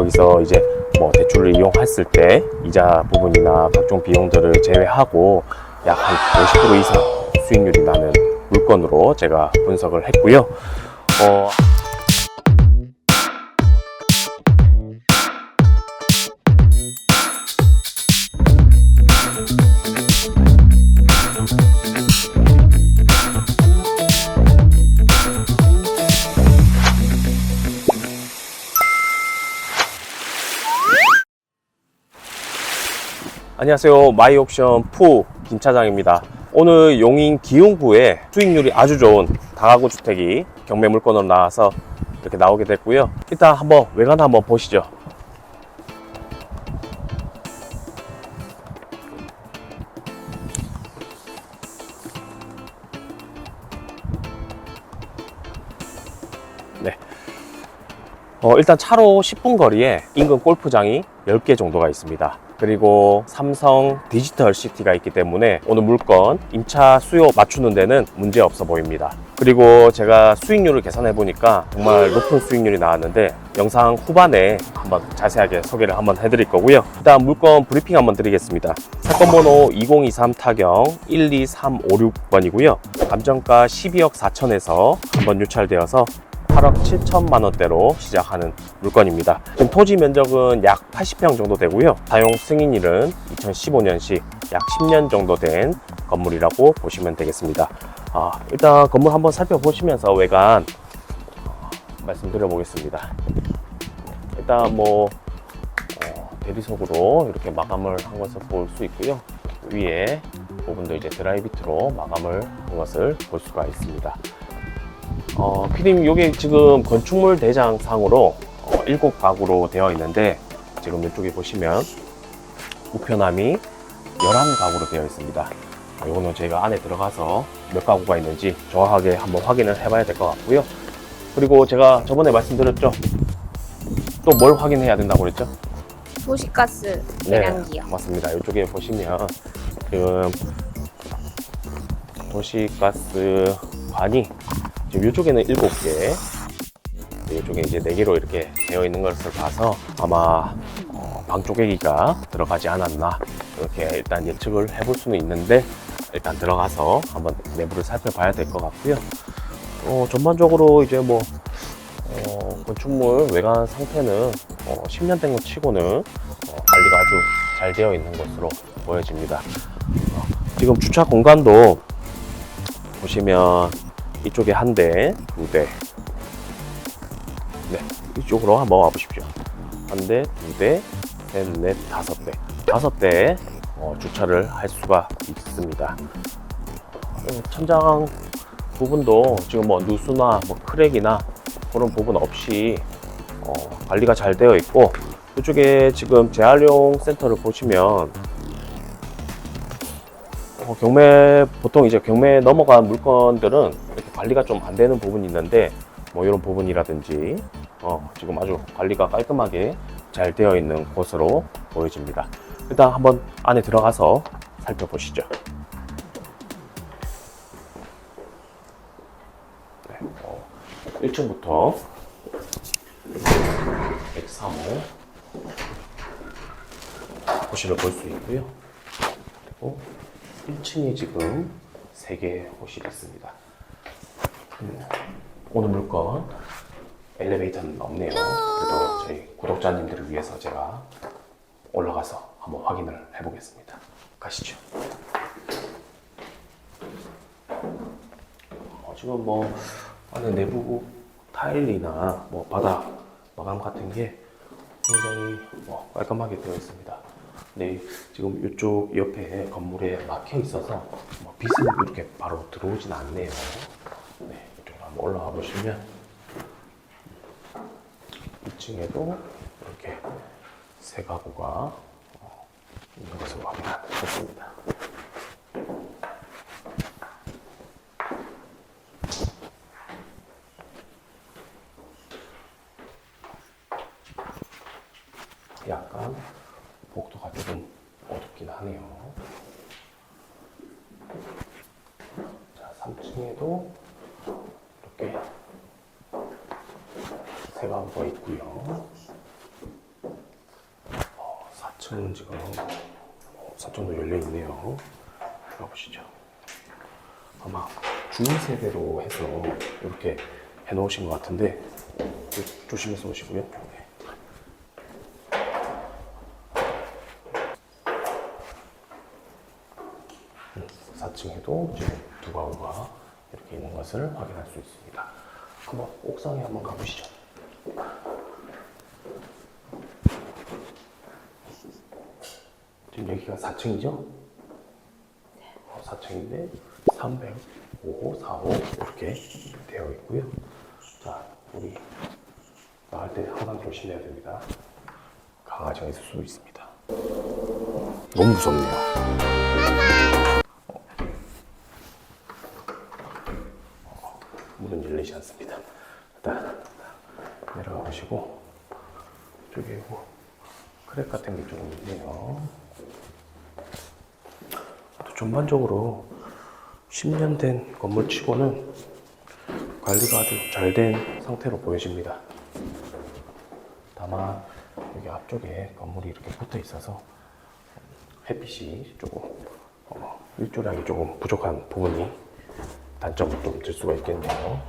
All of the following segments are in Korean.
거기서 이제 뭐 대출을 이용했을 때 이자 부분이나 각종 비용들을 제외하고 약 한 50% 이상 수익률이 나는 물건으로 제가 분석을 했고요. 어, 안녕하세요. 마이옥션 푸 김차장입니다. 오늘 용인 기흥구에 수익률이 아주 좋은 다가구 주택이 경매 물건으로 나와서 이렇게 나오게 됐고요. 일단 한번 외관 한번 보시죠. 네. 어, 일단 차로 10분 거리에 인근 골프장이 10개 정도가 있습니다. 그리고 삼성 디지털 시티가 있기 때문에 오늘 물건 임차 수요 맞추는 데는 문제 없어 보입니다. 그리고 제가 수익률을 계산해 보니까 정말 높은 수익률이 나왔는데 영상 후반에 한번 자세하게 소개를 한번 해드릴 거고요. 일단 물건 브리핑 한번 드리겠습니다. 사건 번호 2023 타경 123556번이고요. 감정가 12억 4천에서 한번 유찰되어서 8억 7천만 원대로 시작하는 물건입니다. 지금 토지 면적은 약 80평 정도 되고요. 사용 승인일은 2015년식 약 10년 정도 된 건물이라고 보시면 되겠습니다. 아, 일단 건물 한번 살펴보시면서 외관 어, 말씀드려 보겠습니다. 일단 뭐 어, 대리석으로 이렇게 마감을 한 것을 볼 수 있고요. 위에 부분도 이제 드라이비트로 마감을 한 것을 볼 수가 있습니다. 어, 피디님, 이게 지금 건축물 대장상으로 어, 7가구로 되어 있는데, 지금 이쪽에 보시면 우편함이 11가구로 되어 있습니다. 어, 이거는 저희가 안에 들어가서 몇 가구가 있는지 정확하게 한번 확인을 해봐야 될 것 같고요. 그리고 제가 저번에 말씀드렸죠? 또 뭘 확인해야 된다고 그랬죠? 도시가스 계량기요. 네, 맞습니다. 이쪽에 보시면 지금 도시가스 관이 지금 이쪽에는 7개, 이쪽에 이제 4개로 이렇게 되어 있는 것을 봐서 아마 어, 방 쪼개기가 들어가지 않았나 이렇게 일단 예측을 해볼 수는 있는데 일단 들어가서 한번 내부를 살펴봐야 될 것 같고요. 어, 전반적으로 이제 뭐 어, 건축물 외관 상태는 어, 10년 된 것 치고는 어, 관리가 아주 잘 되어 있는 것으로 보여집니다. 어, 지금 주차 공간도 보시면 이쪽에 한 대, 두 대. 네, 이쪽으로 한번 와보십시오. 한 대, 두 대, 셋, 넷, 다섯 대. 다섯 대 어, 주차를 할 수가 있습니다. 어, 천장 부분도 지금 뭐 누수나 뭐 크랙이나 그런 부분 없이 어, 관리가 잘 되어 있고 이쪽에 지금 재활용 센터를 보시면 어, 경매 보통 이제 경매 넘어간 물건들은 관리가 좀 안 되는 부분이 있는데 뭐 이런 부분이라든지 어, 지금 아주 관리가 깔끔하게 잘 되어 있는 곳으로 보여집니다. 일단 한번 안에 들어가서 살펴보시죠. 네, 어, 1층부터 103호 호실을 볼 수 있고요. 그리고 1층에 지금 3개의 호실이 있습니다. 음, 오늘 물건 엘리베이터는 없네요. 그래도 저희 구독자님들을 위해서 제가 올라가서 한번 확인을 해보겠습니다. 가시죠. 어, 지금 뭐 안에 내부 타일이나 뭐 바닥 마감 같은 게 굉장히 뭐 깔끔하게 되어 있습니다. 네, 지금 이쪽 옆에 건물에 막혀 있어서 뭐 빛이 이렇게 바로 들어오진 않네요. 네, 올라가 보시면 2층에도 이렇게 세 가구가 어, 있는 것을 있습니다. 약간 복도가 조금 어둡긴 하네요. 자, 3층에도 이렇게 세 가구가 있고요. 4층은 지금 어, 4층도 열려 있네요. 가보시죠. 아마 중세대로 해서 이렇게 해놓으신 것 같은데 조- 조심해서 오시고요. 네. 음, 4층에도 지금 두 가구가 이렇게 있는 것을 확인할 수 있습니다. 한번 옥상에 한번 가보시죠. 여기가 4층이죠? 어, 4층인데 305, 45 이렇게 되어 있고요. 자, 우리 나갈 때 항상 조심해야 됩니다. 강아지가 있을 수도 있습니다. 너무 무섭네요. 어, 문은 열리지 않습니다. 일단 내려가 보시고 이쪽에 뭐 크랙 같은 게 조금 있네요. 또 전반적으로 10년 된 건물 치고는 관리가 아주 잘 된 상태로 보여집니다. 다만 여기 앞쪽에 건물이 이렇게 붙어 있어서 햇빛이 조금 어, 일조량이 조금 부족한 부분이 단점으로 좀들 수가 있겠네요.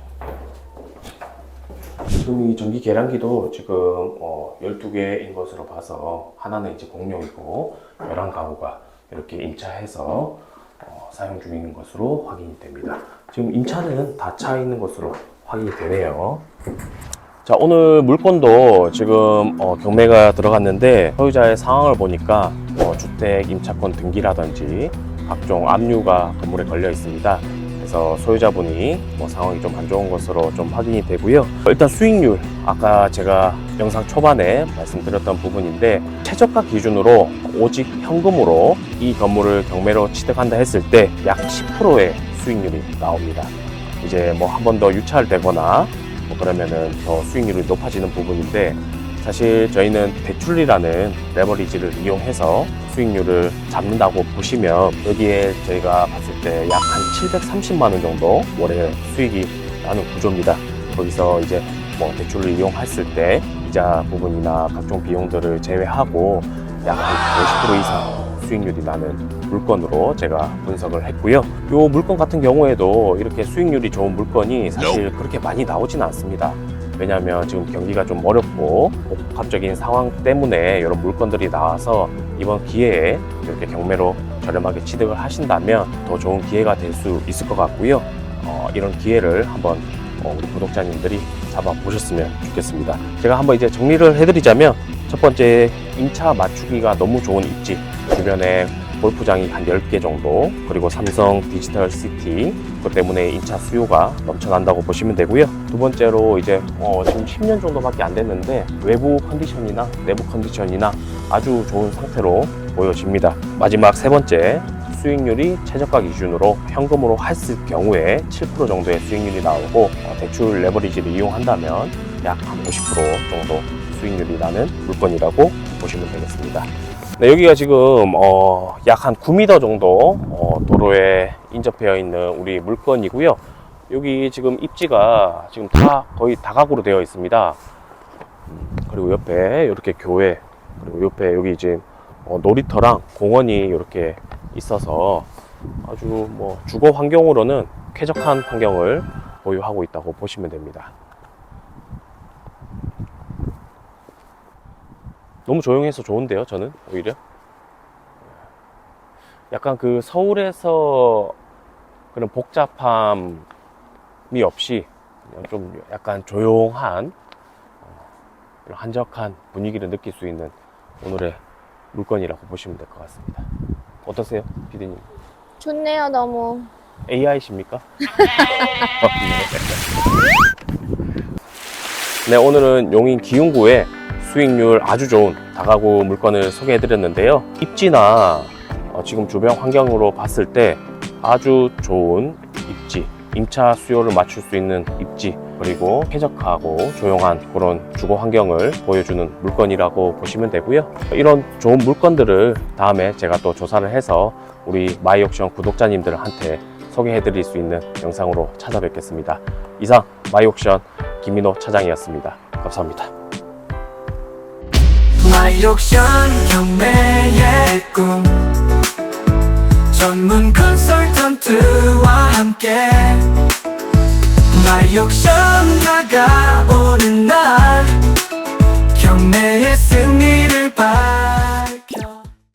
지금 이 전기 계량기도 지금 어, 12개인 것으로 봐서 하나는 이제 공용이고 11가구가 이렇게 임차해서 어, 사용 중인 것으로 확인이 됩니다. 지금 임차는 다 차 있는 것으로 확인이 되네요. 자, 오늘 물건도 지금 어, 경매가 들어갔는데 소유자의 상황을 보니까 뭐 주택 임차권 등기라든지 각종 압류가 건물에 걸려 있습니다. 그래서 소유자분이 뭐 상황이 좀 안 좋은 것으로 좀 확인이 되고요. 일단 수익률 아까 제가 영상 초반에 말씀드렸던 부분인데 최저가 기준으로 오직 현금으로 이 건물을 경매로 취득한다 했을 때 약 10%의 수익률이 나옵니다. 이제 뭐 한 번 더 유찰 되거나 뭐 그러면은 더 수익률이 높아지는 부분인데 사실 저희는 대출이라는 레버리지를 이용해서 수익률을 잡는다고 보시면 여기에 저희가 봤을 때 약 한 730만 원 정도 월에 수익이 나는 구조입니다. 거기서 이제 뭐 대출을 이용했을 때 이자 부분이나 각종 비용들을 제외하고 약 한 50% 이상 수익률이 나는 물건으로 제가 분석을 했고요. 이 물건 같은 경우에도 이렇게 수익률이 좋은 물건이 사실 그렇게 많이 나오지는 않습니다. 왜냐하면 지금 경기가 좀 어렵고 복합적인 상황 때문에 이런 물건들이 나와서 이번 기회에 이렇게 경매로 저렴하게 취득을 하신다면 더 좋은 기회가 될 수 있을 것 같고요. 어, 이런 기회를 한번 어, 우리 구독자님들이 잡아보셨으면 좋겠습니다. 제가 한번 이제 정리를 해드리자면 첫 번째 임차 맞추기가 너무 좋은 입지 주변에 골프장이 한 10개 정도 그리고 삼성 디지털 시티 그 때문에 임차 수요가 넘쳐난다고 보시면 되고요 두 번째로 이제 어, 지금 10년 정도밖에 안 됐는데 외부 컨디션이나 내부 컨디션이나 아주 좋은 상태로 보여집니다 마지막 세 번째 수익률이 최저가 기준으로 현금으로 했을 경우에 7% 정도의 수익률이 나오고 어, 대출 레버리지를 이용한다면 약한50% 정도 수익률이 나는 물건이라고 보시면 되겠습니다. 네, 여기가 지금 어, 약 한 9m 정도 어, 도로에 인접되어 있는 우리 물건이고요. 여기 지금 입지가 지금 다 거의 다각으로 되어 있습니다. 음, 그리고 옆에 이렇게 교회 그리고 옆에 여기 이제 어, 놀이터랑 공원이 이렇게 있어서 아주 뭐 주거 환경으로는 쾌적한 환경을 보유하고 있다고 보시면 됩니다. 너무 조용해서 좋은데요, 저는 오히려. 약간 그 서울에서 그런 복잡함이 없이 좀 약간 조용한 어, 한적한 분위기를 느낄 수 있는 오늘의 물건이라고 보시면 될 것 같습니다. 어떠세요, 피디님? 좋네요, 너무. AI십니까? 네, 오늘은 용인 기흥구의 수익률 아주 좋은 다가구 물건을 소개해 드렸는데요. 입지나 어, 지금 주변 환경으로 봤을 때 아주 좋은 입지, 임차 수요를 맞출 수 있는 입지, 그리고 쾌적하고 조용한 그런 주거 환경을 보여주는 물건이라고 보시면 되고요. 이런 좋은 물건들을 다음에 제가 또 조사를 해서 우리 마이옥션 구독자님들한테 소개해 드릴 수 있는 영상으로 찾아뵙겠습니다. 이상 마이옥션 김민호 차장이었습니다. 감사합니다. 다이옥션 경매의 꿈. 전문 컨설턴트와 함께 다이옥션 다가오는 날 경매의 승.